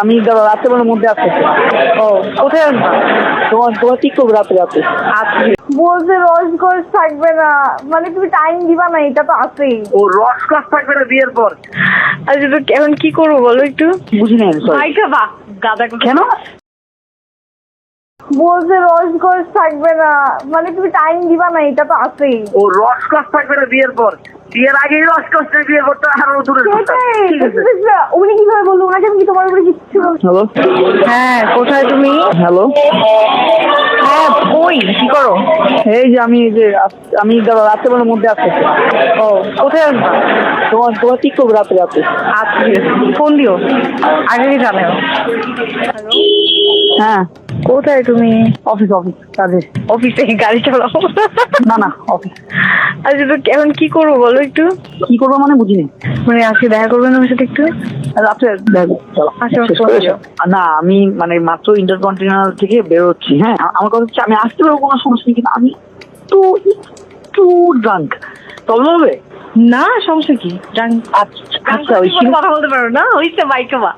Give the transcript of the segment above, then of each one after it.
আমি রাত্রেবেলার মধ্যে আসতেছি ও কোথায় আসবা তোমার তোমার ঠিক করব রাতে রাতে আচ্ছা বলছে রসকস থাকবে না। মানে তুমি টাইম দিবা না এটা তো আছেই। ও রস ক্লাস থাকবে না বিয়ের পর? আচ্ছা তো এখন কি করব বলো একটু? বুঝি সরি মাইকা বাহ গাদা কেন? বলছে রসকস থাকবে না। মানে তুমি টাইম দিবা না এটা তো আছেই। ও রস ক্লাস থাকবে না বিয়ের পর? বিয়ের আগেই রস ক্লাস বিয়ের পর তো আরও দূরে উনি কীভাবে বলল? ওনাকে আমি তোমার উপরে কিচ্ছু হ্যালো? হ্যাঁ কোথায় তুমি? হ্যালো? হ্যাঁ ওই কি করো? এই যে আমি যে আমি রাত্রেবেলার মধ্যে আসতেছি ও কোথায় আসবা তোমার তোমার ঠিক করব রাতে রাতে? আচ্ছা ঠিক আছে ফোন দিও। আগে কি জানাও? হ্যাঁ। কোথায় তুমি? অফিস অফিস কাজে। অফিসে গাড়ি চালাও। না না অফিস আচ্ছা তো এখন কি করব বলো একটু? কি করব মানে বুঝিনি। মানে আজকে দেখা করবেন আমার সাথে একটু? রাত্রে আচ্ছা, না আমি মানে মাত্র ইন্টারকন্টিনেন্টাল থেকে বেরোচ্ছি হ্যাঁ? আমার কথা হচ্ছে আমি আসতে পারব কোনো সমস্যা নেই কিন্তু আমি একটু একটু ড্রাঙ্ক প্রবলেম হবে? না সমস্যা কি? জান আচ্ছা আচ্ছা ওই কোনো কথা বলতে পারো না? হইছে মাইকা বা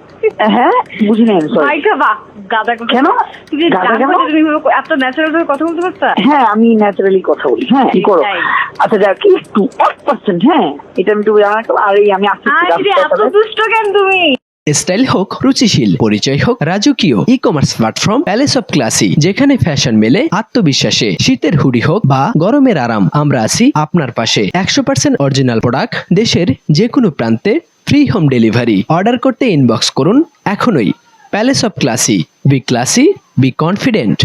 হ্যাঁ বুঝি নাই সরি গাদা কেন? তুমি গাদা জানো কেন? যে তুমি এভাবে এত ন্যাচারাল ভাবে কথা বলতে পারতা? হ্যাঁ আমি ন্যাচারালি কথা বলি। হ্যাঁ কি করো? আচ্ছা যাক একটু এক পার্সেন্ট হ্যাঁ এটা আমি একটু আর এই আমি আসছি এত দুষ্ট কেন তুমি? স্টাইল হোক রুচিশীল পরিচয় হোক রাজকীয় e commerce platform palace of classy যেখানে ফ্যাশন মেলে আত্মবিশ্বাসে শীতের হুডি হোক বা গরমের আরাম আমরা আছি আপনার পাশে। একশো পার্সেন্ট অরিজিনাল প্রোডাক্ট দেশের যে কোনো প্রান্তে ফ্রি হোম ডেলিভারি। অর্ডার করতে ইনবক্স করুন এখনই। Palace of classy be classy be confident